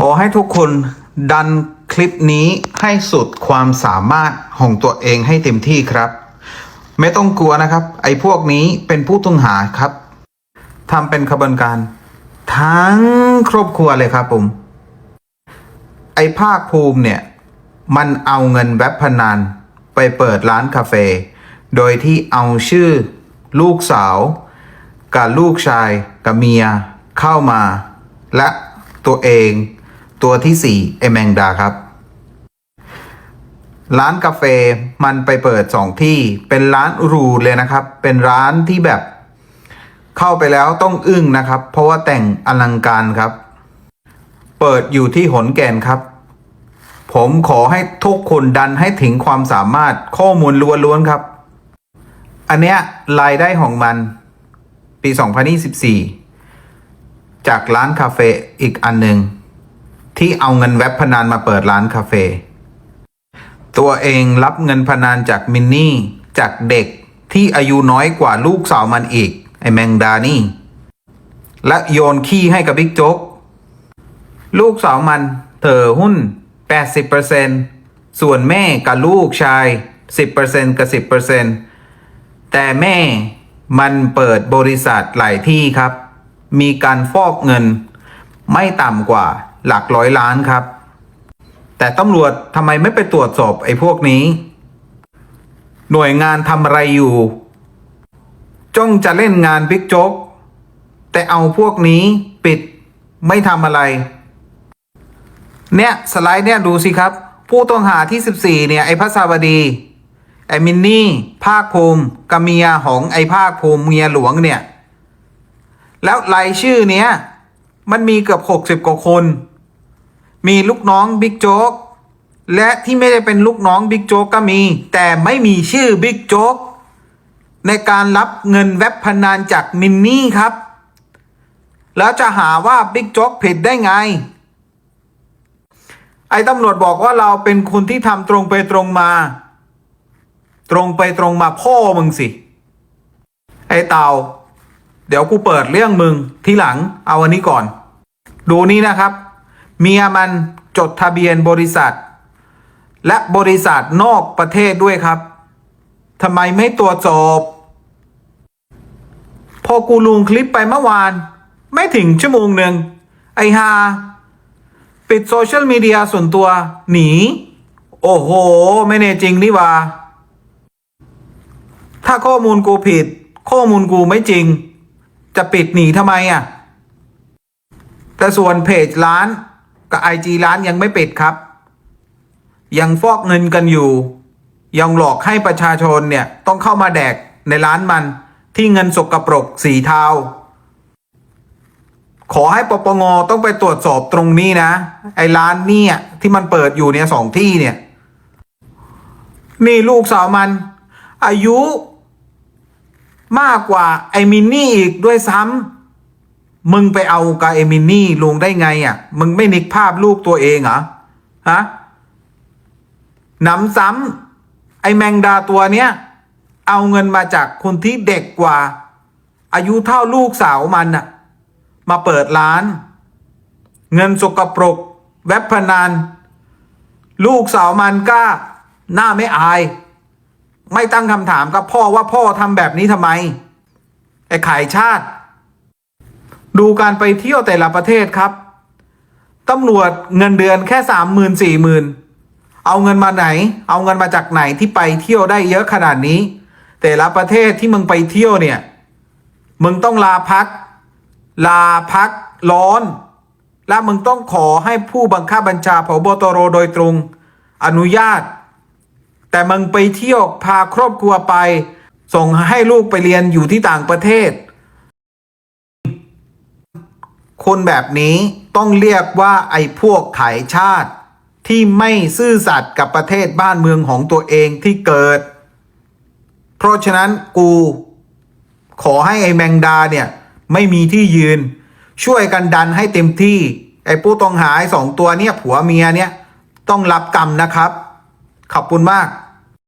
ขอให้ทุกคนดันคลิปนี้ให้สุดความสามารถของตัวเองให้เต็มที่ครับ ไม่ต้องกลัวนะครับ ไอ้พวกนี้เป็นผู้ต้องหาครับทำเป็นขบวนการ ทั้งครอบครัวเลยครับผมไอ้ภาคภูมิเนี่ย มันเอาเงินเว็บพนันไปเปิดร้านคาเฟ่โดยที่เอาชื่อ ลูกสาวกับลูกชายกับเมียเข้ามา และตัวเอง ตัวที่สี่ไอแมงดาครับ ร้านกาแฟมันไปเปิดสองที่เป็นร้านรูเลยนะครับ เป็นร้านที่แบบ เข้าไปแล้วต้องอึ้งนะครับ เพราะว่าแต่งอลังการครับ เปิดอยู่ที่หนแก่นครับ ผมขอให้ทุกคนดันให้ถึงความสามารถข้อมูลล้วนๆครับ อันเนี้ยรายได้ของมันปี 2024 จากร้านคาเฟ่อีกอันหนึ่ง ที่เอาเงินเว็บพนันมาเปิดร้านคาเฟ่ตัวเองรับเงินพนันจากมินนี่ จากเด็กที่อายุน้อยกว่าลูกสาวมันอีก ไอแมงดานี่ และโยนขี้ให้กับบิ๊กโจ๊ก ลูกสาวมันเถอหุ้น 80%ส่วนแม่กับลูกชาย 10%กับ 10%แต่แม่มันเปิดบริษัทหลายที่ครับ มีการฟอกเงินไม่ต่ำกว่า หลักร้อยล้านครับ แต่ตำรวจทำไมไม่ไปตรวจสอบไอ้พวกนี้ หน่วยงานทำอะไรอยู่ จ้องจะเล่นงานบิ๊กโจ๊กแต่เอาพวกนี้ปิดไม่ทำอะไร เนี่ยสไลด์เนี่ยดูสิครับ ผู้ต้องหาที่ 14 เนี่ย ไอ้พระสาวดี ไอ้มินนี่ ภาคภูมิกับเมียของไอ้ภาคภูมิเมียหลวงเนี่ย แล้วรายชื่อเนี้ยมันมีเกือบ 60 กว่าคน มีลูกน้องบิ๊กโจ๊กและที่ไม่ได้เป็นลูกน้องบิ๊กโจ๊กก็มี แต่ไม่มีชื่อบิ๊กโจ๊กในการรับเงินเว็บพนันจากมินนี่ครับ แล้วจะหาว่าบิ๊กโจ๊กผิดได้ไง ไอ้ตำรวจบอกว่าเราเป็นคนที่ทำตรงไปตรงมา ตรงไปตรงมาพ่อมึงสิ ไอ้เตาเดี๋ยวกูเปิดเรื่องมึงทีหลังเอาอันนี้ก่อน ดูนี่นะครับ เมียมันจดทะเบียนบริษัท และบริษัทนอกประเทศด้วยครับทำไมไม่ตรวจสอบพอกูลงคลิปไปเมื่อวาน ไม่ถึงชั่วโมงหนึ่งไอฮาปิดโซเชียลมีเดียส่วนตัวหนี โอ้โห ไม่เน่จริงนี่ว่า ถ้าข้อมูลกูผิด ข้อมูลกูไม่จริง จะปิดหนีทำไมอะ แต่ส่วนเพจร้าน กับไอจีร้านยังไม่ปิดครับ ยังฟอกเงินกันอยู่ ยังหลอกให้ประชาชนเนี่ยต้องเข้ามาแดกในร้านมันที่เงินสกปรกสีเทาขอให้ปปงต้องไปตรวจสอบตรงนี้นะ ไอ้ร้านเนี่ยที่มันเปิดอยู่เนี่ยสองที่เนี่ย นี่ลูกสาวมัน อายุ มากกว่าไอ้มินนี่อีกด้วยซ้ำ มึงไปเอากับไอ้มินี่ลงได้ไงอะ มึงไม่นึกภาพลูกตัวเองเหรอฮะหนำซ้ำไอแมงดาตัวเนี้ย เอาเงินมาจากคนที่เด็กกว่า อายุเท่าลูกสาวมันน่ะมาเปิดร้าน เงินสกปรกเว็บพนันลูกสาวมันก็หน้าไม่อาย ไม่ตั้งคำถามกับพ่อว่าพ่อทำแบบนี้ทำไม ไอ้ขายชาติ ดูการไปเที่ยวแต่ละประเทศครับตำรวจเงินเดือนแค่สามหมื่นสี่หมื่นเอาเงินมาไหน เอาเงินมาจากไหนที่ไปเที่ยวได้เยอะขนาดนี้ แต่ละประเทศที่มึงไปเที่ยวเนี่ย มึงต้องลาพัก ลาพักร้อน และมึงต้องขอให้ผู้บังคับบัญชาพบตรโดยตรง อนุญาต แต่มึงไปเที่ยวพาครอบครัวไป ส่งให้ลูกไปเรียนอยู่ที่ต่างประเทศ คนแบบนี้ต้องเรียกว่าไอ้พวกขายชาติ ที่ไม่ซื่อสัตย์กับประเทศบ้านเมืองของตัวเองที่เกิด เพราะฉะนั้นกู ขอให้ไอ้แมงดาเนี่ยไม่มีที่ยืน ช่วยกันดันให้เต็มที่ ไอ้ผู้ต้องหาสองตัวเนี่ยผัวเมียเนี่ยต้องรับกรรมนะครับ ขอบคุณมาก